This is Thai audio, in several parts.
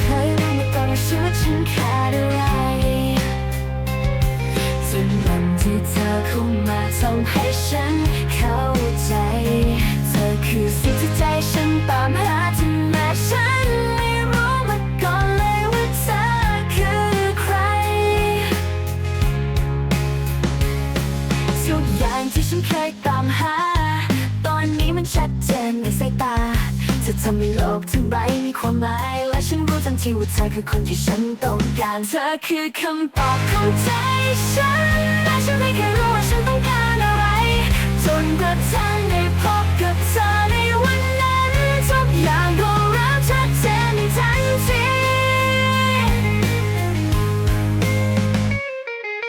เคยรู้มาก่อนว่าชีวิตฉันขาดอะไรจนวันที่เธอเข้ามาทำให้ฉันเข้าใจ เธอคือสิ่งที่ใจฉันตามหาถึงแม้ฉันไม่รู้มาก่อนเลยว่าเธอคือใคร ทุกอย่างที่ฉันเคยตามหา ตอนนี้มันชัดเจนในสายตา ธอทำให้โลกทั้งใบมีความหมาย และฉันรู้ทันทีว่าเธอคือคนที่ฉันต้องการ เธอคือคำตอบของใจฉัน และฉันไม่เคยรู้ว่าฉันต้องการอะไร จนกระทั่งได้พบกับเธอในวันนั้นทุกอย่างก็เริ่มชัดเจนในทันที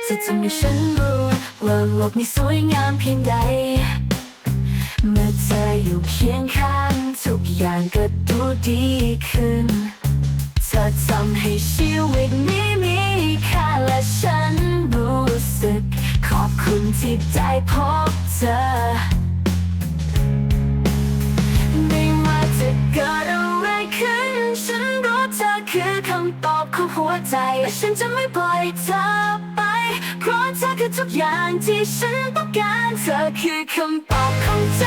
จะทำให้ฉันรู้ว่าโลกนี้สวยงามเพียงใด ดีขึ้น เธอทำให้ชีวิตนี้มีค่าและฉันรู้สึก ขอบคุณที่ได้พบเธอ ไม่ว่าจะเกิดอะไรขึ้น ฉันรู้เธอคือคำตอบของหัวใจและฉันจะไม่ปล่อยเธอไป เพราะเธอคือทุกอย่างที่ฉันต้องการ เธอคือคำตอบของใจ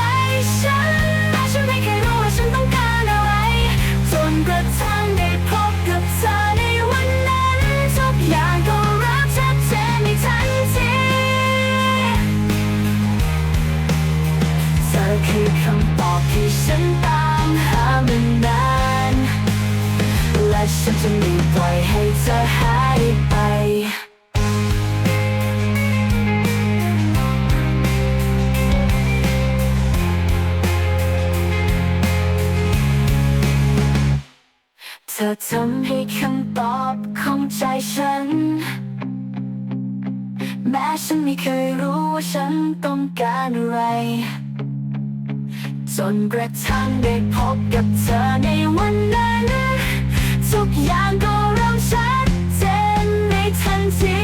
ฉัน ธอทำให้คำตอบของใจฉัน แม้ฉันไม่เคยรู้ว่าฉันต้องการอะไร จนกระทั่งได้พบกับเธอในวันนั้นทุกอย่างก็เริ่มชัดเจนในทันที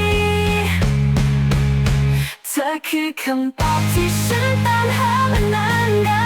เธอคือคำตอบที่ฉันตามหามานาน